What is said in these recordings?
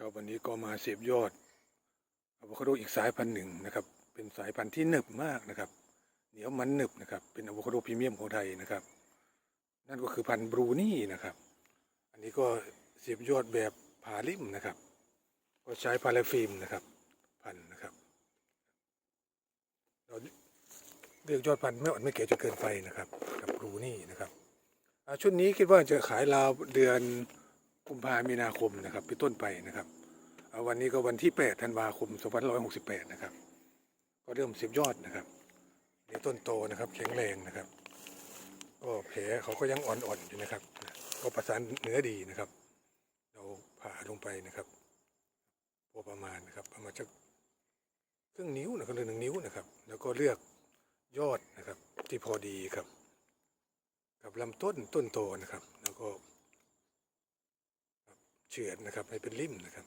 ครับวันนี้ก็มาเสียบยอดอะโวคาโดอีกสายพันธุ์หนึ่งนะครับ เป็นสายพันธุ์ที่หนึบมากนะครับ เหนียวมันหนึบนะครับ เป็นอะโวคาโดพรีเมียมของไทยนะครับ นั่นก็คือพันธุ์บรูนี่นะครับ อันนี้ก็เสียบยอดแบบผ่าลิ่มนะครับ ก็ใช้พาราฟิล์มนะครับ พันธุ์นะครับ เราเลือกยอดพันธุ์ไม่อ่อนไม่แก่จนเกินไปนะครับ กับบรูนี่นะครับชุดนี้คิดว่าจะขายราวเดือน กุมภามีนาคมนะครับเป็นต้นไปนะครับวันนี้ก็วันที่ 8 ธันวาคม 2568 นะครับ ก็เริ่มเสียบยอดนะครับนี่ต้นโตนะครับแข็งแรงนะครับ ก็แผลเขาก็ยังอ่อนๆอยู่นะครับ ก็ประสานเนื้อดีนะครับ เราผ่าลงไปนะครับพอประมาณนะครับ ประมาณจะครึ่งนิ้วนะครับหรือหนึ่งนิ้วนะครับ แล้วก็เลือกยอดนะครับ ที่พอดีครับ กับลำต้นต้นโตนะครับ แล้วก็ เฉือนนะครับ ให้เป็นริ่มนะครับ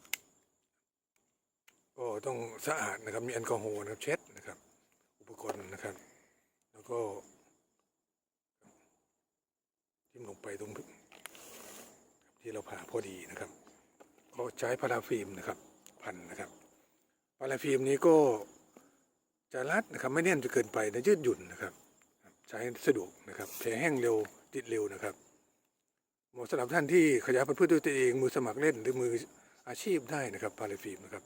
ก็ต้องสะอาดนะครับ มีแอลกอฮอล์นะครับ เช็ดนะครับ อุปกรณ์นะครับ แล้วก็ทิ่มลงไปตรงที่เราผ่าพอดีนะครับ ก็ใช้พาราฟิล์มนะครับ พันนะครับพาราฟิล์มนี้ก็จะรัดนะครับ ไม่แน่นจนเกินไปนะยืดหยุ่นนะครับ ใช้สะดวกนะครับแผลแห้งเร็วติดเร็วนะครับ เหมาะสำหรับท่านที่ขยายพันธุ์พืชด้วยตัวเองมือสมัครเล่นหรือมืออาชีพได้นะครับพาราฟิล์มนะครับ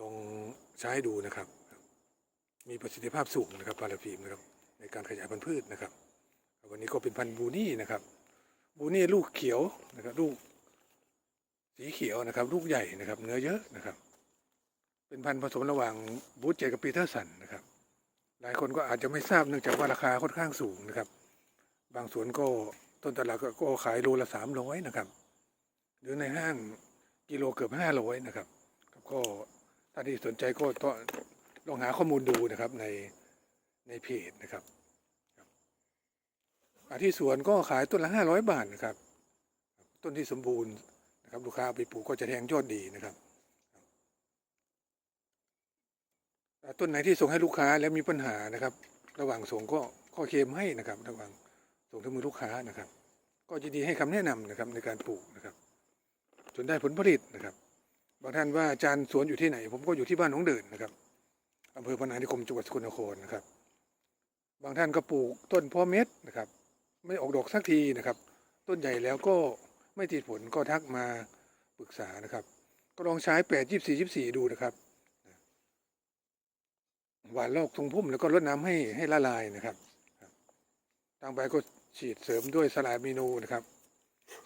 ลองใช้ดูนะครับ มีประสิทธิภาพสูงนะครับพาราฟิล์มนะครับ ในการขยายพันธุ์พืชนะครับ วันนี้ก็เป็นพันธุ์บูนี่นะครับ บูนี่ลูกเขียวนะครับ ลูกสีเขียวนะครับ ลูกใหญ่นะครับ เนื้อเยอะนะครับ เป็นพันธุ์ผสมระหว่างบูธเจกับปีเตอร์สันนะครับ หลายคนก็อาจจะไม่ทราบเนื่องจากว่าราคาค่อนข้างสูงนะครับ บางสวนก็ต้นตลาดก็ขายโลละสามร้อยนะครับ หรือในห้างกิโลเกือบห้าร้อยนะครับ ก็ถ้าที่สนใจก็ต้องลองหาข้อมูลดูนะครับในในเพจนะครับอาที่สวนก็ขายต้นละห้าร้อยบาทนะครับ ต้นที่สมบูรณ์นะครับลูกค้าไปปลูกก็จะแทงยอดดีนะครับ ต้นไหนที่ส่งให้ลูกค้าแล้วมีปัญหานะครับ ระหว่างส่งก็ก็เคมให้นะครับระหว่าง ส่งถึงมือลูกค้านะครับ ก็ยินดีให้คำแนะนำนะครับในการปลูกนะครับ จนได้ผลผลิตนะครับ บางท่านว่าอาจารย์สวนอยู่ที่ไหน ผมก็อยู่ที่บ้านหนองเดินนะครับอำเภอพนานิคมจังหวัดสกลนครนะครับ บางท่านก็ปลูกต้นพ่อเม็ดนะครับ ไม่ออกดอกสักทีนะครับ ต้นใหญ่แล้วก็ไม่ติดผลก็ทักมาปรึกษานะครับ ก็ลองใช้แปดยี่สี่ยี่สี่ดูนะครับหวานลอกทรงพุ่มแล้วก็รดน้ำให้ให้ละลายนะครับทางใบก็ ฉีดเสริมด้วยสลายอะมิโนนะครับ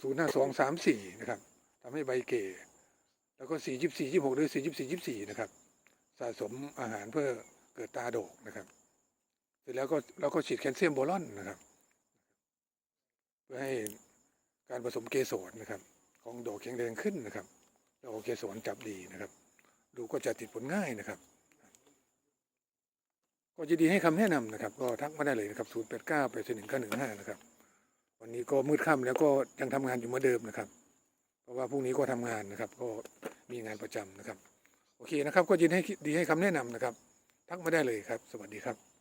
ศูนย์ห้าสองสามสี่นะครับทำให้ใบเก๋แล้วก็สี่ยิบสี่ยิบหกหรือสี่ยิบสี่ยิบสี่นะครับ สะสมอาหารเพื่อเกิดตาโดกนะครับ เสร็จแล้วก็เราก็ฉีดแคลเซียมโบรอนนะครับ เพื่อให้การผสมเกสรนะครับ ของดอกแข็งแรงขึ้นนะครับแล้วก็เกสรจับดีนะครับ ดูก็จะติดผลง่ายนะครับ ก็จะดีให้คำแนะนำนะครับ ก็ทักมาได้เลยนะครับศูนย์แปดเก้าแปดหนึ่งเก้าหนึ่งห้านะครับ วันนี้ก็มืดค่ำแล้วก็ยังทำงานอยู่เหมือนเดิมนะครับ เพราะว่าพรุ่งนี้ก็ทำงานนะครับ ก็มีงานประจำนะครับ โอเคนะครับ ก็ยินให้ดีให้คำแนะนำนะครับ ทักมาได้เลยครับ สวัสดีครับ